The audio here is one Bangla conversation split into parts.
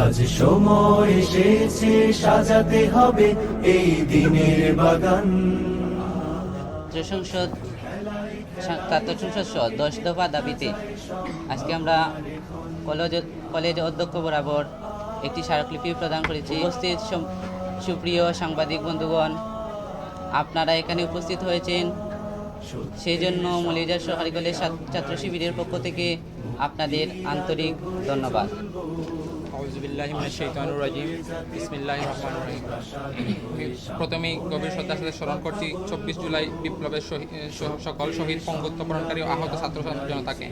আজ সময় এসেছে, সাজাতে হবে এই দিনের বাগান। ছাত্র সংসদ ছাত্র সংসদ সহ, দশ দফা দাবিতে। আজকে আমরা কলেজ কলেজ অধ্যক্ষ বরাবর একটি স্মারকলিপি প্রদান করেছি। উপস্থিত সুপ্রিয় সাংবাদিক বন্ধুগণ, আপনারা এখানে উপস্থিত হয়েছেন। সেই জন্য মলিজার সরকারি কলেজ ছাত্র শিবিরের পক্ষ থেকে আপনাদের আন্তরিক ধন্যবাদ। প্রথমেই গভীর শ্রদ্ধার সাথে স্মরণ করছি, চব্বিশ জুলাই বিপ্লবের সকল শহীদ পঙ্গুত্ব বরণকারী ও আহত ছাত্র জনতাকে।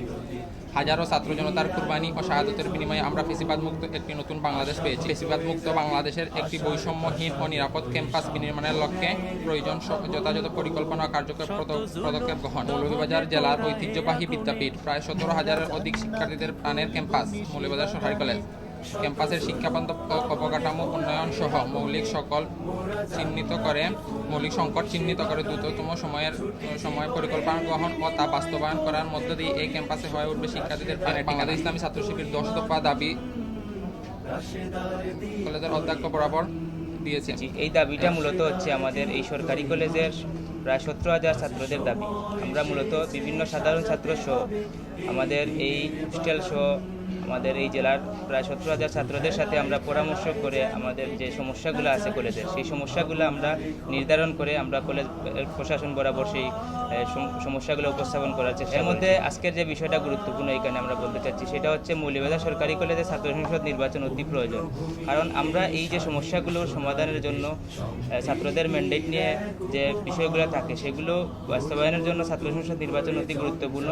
হাজারো ছাত্র জনতার কুরবানি ও শাহাদতের বিনিময়ে আমরা ফেসিবাদ মুক্ত একটি নতুন বাংলাদেশ পেয়েছি। ফেসিবাদ মুক্ত বাংলাদেশের একটি বৈষম্যহীন ও নিরাপদ ক্যাম্পাস বিনির্মাণের লক্ষ্যে প্রয়োজন যথাযথ পরিকল্পনা ও কার্যকর পদক্ষেপ গ্রহণ। মৌলভীবাজার জেলার ঐতিহ্যবাহী বিদ্যাপীঠ, প্রায় সতেরো হাজারের অধিক শিক্ষার্থীদের প্রাণের ক্যাম্পাস, মৌলভীবাজার সরকারি কলেজ। ক্যাম্পাসের শিক্ষাপন্ত অবকাঠামো উন্নয়ন সহ মৌলিক সকল চিহ্নিত করে মৌলিক সংকট চিহ্নিত করে দ্রুততম সময়ের সময় পরিকল্পনা গ্রহণ ও তা বাস্তবায়ন করার মধ্য দিয়ে এই ক্যাম্পাসে হয়ে উঠবে শিক্ষার্থীদের বাংলাদেশ ইসলামী ছাত্র শিবির দশ দফা দাবি কলেজের অধ্যক্ষ বরাবর দিয়েছে। এই দাবিটা মূলত হচ্ছে আমাদের এই সরকারি কলেজের প্রায় সতেরো হাজার ছাত্রদের দাবি। আমরা মূলত বিভিন্ন সাধারণ ছাত্র সহ আমাদের এই হোস্টেল সহ আমাদের এই জেলার প্রায় সতেরো হাজার ছাত্রদের সাথে আমরা পরামর্শ করে আমাদের যে সমস্যাগুলো আছে কলেজের সেই সমস্যাগুলো আমরা নির্ধারণ করে আমরা কলেজ প্রশাসন বরাবর সেই সমস্যাগুলো উপস্থাপন করার চেষ্টা এর মধ্যে আজকের যে বিষয়টা গুরুত্বপূর্ণ এখানে আমরা বলতে চাচ্ছি সেটা হচ্ছে মৌলিবাজার সরকারি কলেজে ছাত্র সংসদ নির্বাচন অতি প্রয়োজন। কারণ আমরা এই যে সমস্যাগুলোর সমাধানের জন্য ছাত্রদের ম্যান্ডেট নিয়ে যে বিষয়গুলো থাকে সেগুলো বাস্তবায়নের জন্য ছাত্র সংসদ নির্বাচন অতি গুরুত্বপূর্ণ।